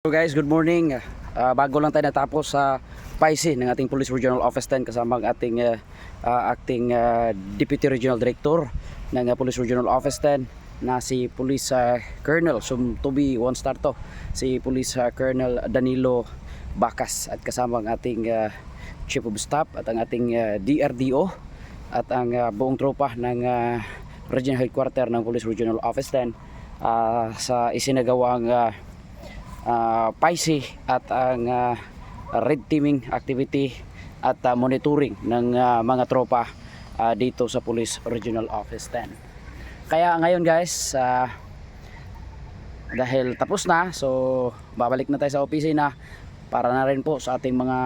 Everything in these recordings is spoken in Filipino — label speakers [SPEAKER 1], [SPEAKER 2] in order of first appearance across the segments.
[SPEAKER 1] So guys, good morning. Ah, bago lang tayo natapos sa PIC ng ating Police Regional Office 10 kasama ang ating ah, ah, acting ah, Deputy Regional Director ng ah, Police Regional Office 10 na si Police ah, Colonel, be one star to, si Police ah, Colonel Danilo Bacas at kasama ang ating ah, Chief of Staff at ang ating ah, DRDO at ang ah, buong tropa ng ah, Regional Headquarter ng Police Regional Office 10 ah, sa isinagawang ah, uh, PICE at ang ah, red teaming activity at ah, monitoring ng ah, mga tropa ah, dito sa Police Regional Office 10. Kaya ngayon guys, ah, dahil tapos na, so babalik na tayo sa opisina para na rin po sa ating mga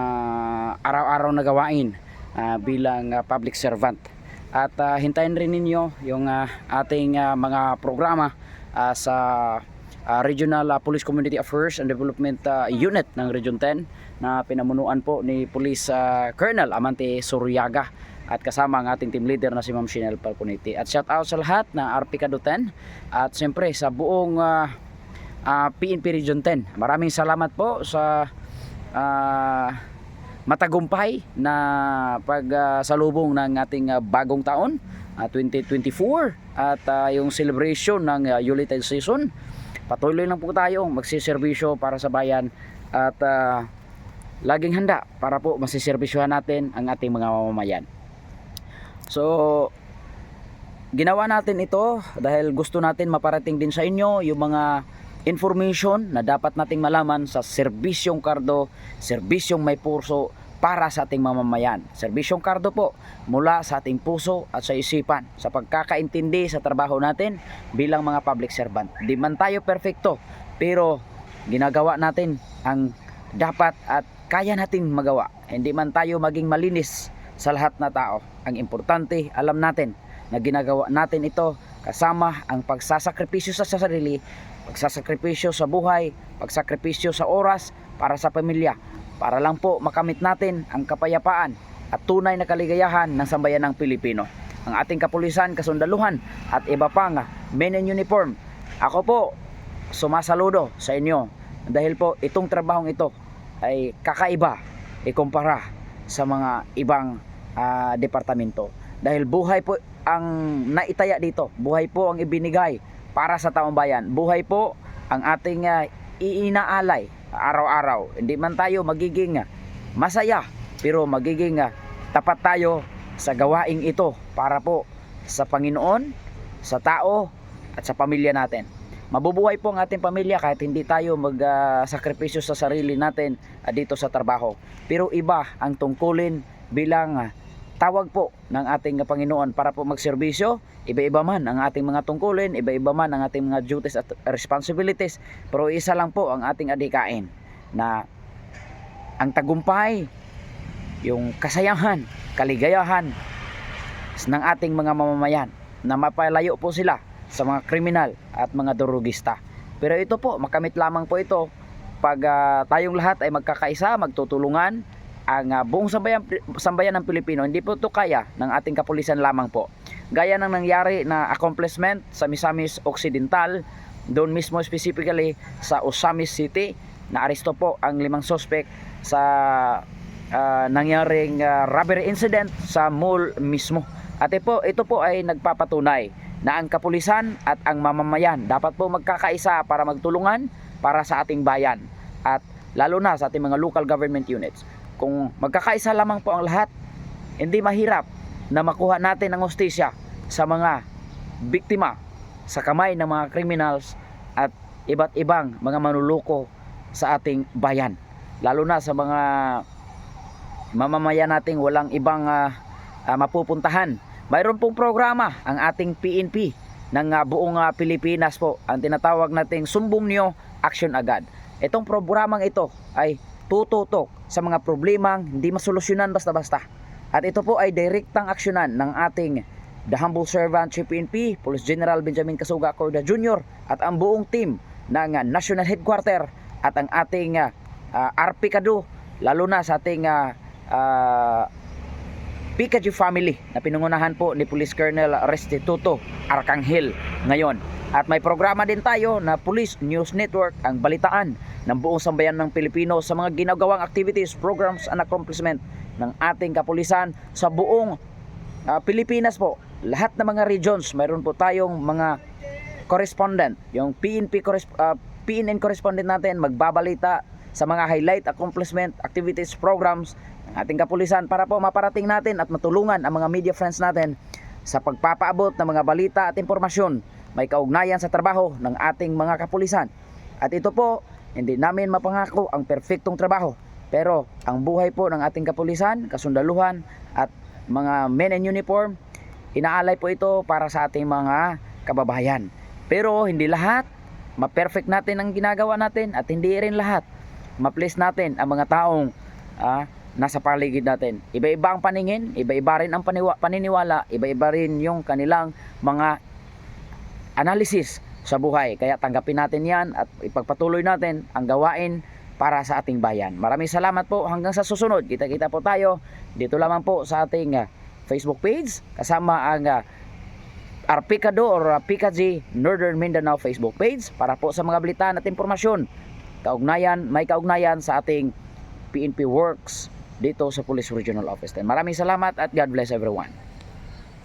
[SPEAKER 1] araw-araw na gawain ah, bilang ah, public servant. At ah, hintayin rin ninyo yung ah, ating ah, mga programa ah, sa ah, Regional ah, Police Community Affairs and Development ah, Unit ng Region 10 na pinamunuan po ni Police ah, Colonel Amante Suryaga at kasama ang ating team leader na si Ma'am Chanel Palconiti. At shout out sa lahat ng RP Kado 10 at siyempre sa buong ah, ah, PNP Region 10. Maraming salamat po sa ah, matagumpay na pagsalubong ng ating ah, bagong taon ah, 2024 at ah, yung celebration ng uh, Yuletide season. Patuloy lang po tayo magsiservisyo para sa bayan at ah, laging handa para po masiservisyohan natin ang ating mga mamamayan. So, ginawa natin ito dahil gusto natin maparating din sa inyo yung mga information na dapat nating malaman sa serbisyong kardo, serbisyong may puso para sa ating mamamayan. Serbisyong kardo po mula sa ating puso at sa isipan sa pagkakaintindi sa trabaho natin bilang mga public servant. Di man tayo perfecto pero ginagawa natin ang dapat at kaya nating magawa. Hindi man tayo maging malinis sa lahat na tao. Ang importante, alam natin na ginagawa natin ito kasama ang pagsasakripisyo sa sarili, pagsasakripisyo sa buhay, pagsakripisyo sa oras para sa pamilya, para lang po makamit natin ang kapayapaan at tunay na kaligayahan ng sambayan ng Pilipino. Ang ating kapulisan, kasundaluhan at iba pang men in uniform. Ako po, sumasaludo sa inyo dahil po itong trabahong ito ay kakaiba ikumpara sa mga ibang ah, departamento dahil buhay po ang naitaya dito buhay po ang ibinigay para sa taong bayan buhay po ang ating ah, iinaalay araw-araw hindi man tayo magiging masaya pero magiging tapat tayo sa gawaing ito para po sa Panginoon sa tao at sa pamilya natin mabubuhay po ang ating pamilya kahit hindi tayo magsakripisyo sa sarili natin dito sa trabaho. Pero iba ang tungkulin bilang ah, tawag po ng ating Panginoon para po magserbisyo. Iba-iba man ang ating mga tungkulin, iba-iba man ang ating mga duties at responsibilities. Pero isa lang po ang ating adikain na ang tagumpay, yung kasayahan, kaligayahan ng ating mga mamamayan na mapalayo po sila sa mga kriminal at mga durugista. Pero ito po, makamit lamang po ito pag ah, tayong lahat ay magkakaisa, magtutulungan ang ah, buong sambayan, sambayan ng Pilipino. Hindi po ito kaya ng ating kapulisan lamang po. Gaya ng nangyari na accomplishment sa Misamis Occidental, doon mismo specifically sa Osamis City, na aresto po ang limang suspect sa ah, nangyaring ah, robbery incident sa mall mismo. At po, ito po ay nagpapatunay na ang kapulisan at ang mamamayan dapat po magkakaisa para magtulungan para sa ating bayan at lalo na sa ating mga local government units. Kung magkakaisa lamang po ang lahat, hindi mahirap na makuha natin ang hustisya sa mga biktima sa kamay ng mga criminals at iba't ibang mga manuluko sa ating bayan. Lalo na sa mga mamamayan nating walang ibang ah, ah, mapupuntahan. Mayroon pong programa ang ating PNP ng ah, buong ah, Pilipinas po. Ang tinatawag nating Sumbong Nyo Action Agad. Itong programang ito ay tututok sa mga problemang hindi masolusyonan basta-basta. At ito po ay direktang aksyonan ng ating The Humble Servant Chief PNP, Police General Benjamin Kasuga Corda Jr. at ang buong team ng ah, National Headquarter at ang ating ah, ah, RP Kadu lalo na sa ating ah, ah, Pikachu family na pinungunahan po ni Police Colonel Restituto Arcangel ngayon. At may programa din tayo na Police News Network ang balitaan ng buong sambayan ng Pilipino sa mga ginagawang activities, programs and accomplishment ng ating kapulisan sa buong ah, Pilipinas po. Lahat ng mga regions, mayroon po tayong mga correspondent, yung PNP ah, PNN correspondent natin magbabalita sa mga highlight accomplishment, activities, programs ng ating kapulisan para po maparating natin at matulungan ang mga media friends natin sa pagpapaabot ng mga balita at impormasyon may kaugnayan sa trabaho ng ating mga kapulisan. At ito po, hindi namin mapangako ang perfectong trabaho. Pero ang buhay po ng ating kapulisan, kasundaluhan at mga men in uniform, inaalay po ito para sa ating mga kababayan. Pero hindi lahat, ma-perfect natin ang ginagawa natin at hindi rin lahat ma-please natin ang mga taong ah, nasa paligid natin. Iba-iba ang paningin, iba-iba rin ang paniwa, paniniwala, iba-iba rin yung kanilang mga analysis sa buhay. Kaya tanggapin natin yan at ipagpatuloy natin ang gawain para sa ating bayan. Maraming salamat po hanggang sa susunod. Kita-kita po tayo dito lamang po sa ating ah, Facebook page kasama ang uh, Arpicado or uh, PKG Northern Mindanao Facebook page para po sa mga balitaan at impormasyon kaugnayan, may kaugnayan sa ating PNP Works dito sa Police Regional Office. Maraming salamat at God bless everyone.